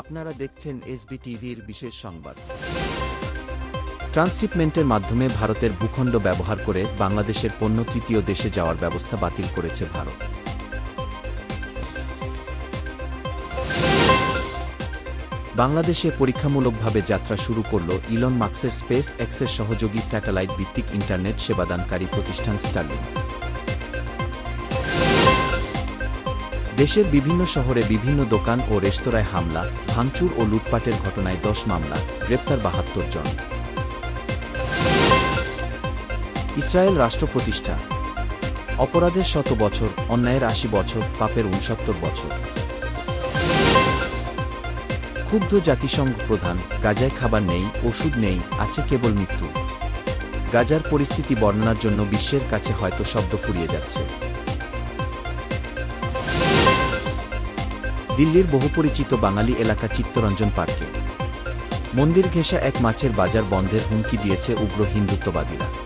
আপনারা দেখছেন এসবি টিভির বিশেষ সংবাদ। ট্রান্সশিপমেন্টের মাধ্যমে ভারতের ভূখণ্ড ব্যবহার করে বাংলাদেশের পণ্য তৃতীয় দেশে যাওয়ার ব্যবস্থা বাতিল করেছে ভারত। বাংলাদেশে পরীক্ষামূলকভাবে যাত্রা শুরু করল ইলন মার্কসের স্পেস এক্সের সহযোগী স্যাটেলাইট ভিত্তিক ইন্টারনেট সেবাদানকারী প্রতিষ্ঠান স্টারলিং। দেশের বিভিন্ন শহরে বিভিন্ন দোকান ও রেস্তোরাঁয় হামলা, ভাঙচুর ও লুটপাটের ঘটনায় দশ মামলা, গ্রেপ্তার বাহাত্তর জন। ইসরায়েল রাষ্ট্র প্রতিষ্ঠা। অপরাধের শত বছর, অন্যায়ের আশি বছর, পাপের উনসত্তর বছর। ক্ষুব্ধ জাতিসংঘ প্রধান, গাজায় খাবার নেই, ওষুধ নেই, আছে কেবল মৃত্যু। গাজার পরিস্থিতি বর্ণনার জন্য বিশ্বের কাছে হয়তো শব্দ ফুরিয়ে যাচ্ছে। দিল্লির বহুপরিচিত বাঙালি এলাকা চিত্তরঞ্জন পার্কে। মন্দির ঘেঁষা এক মাছের বাজার বন্ধের হুমকি দিয়েছে উগ্র হিন্দুত্ববাদীরা।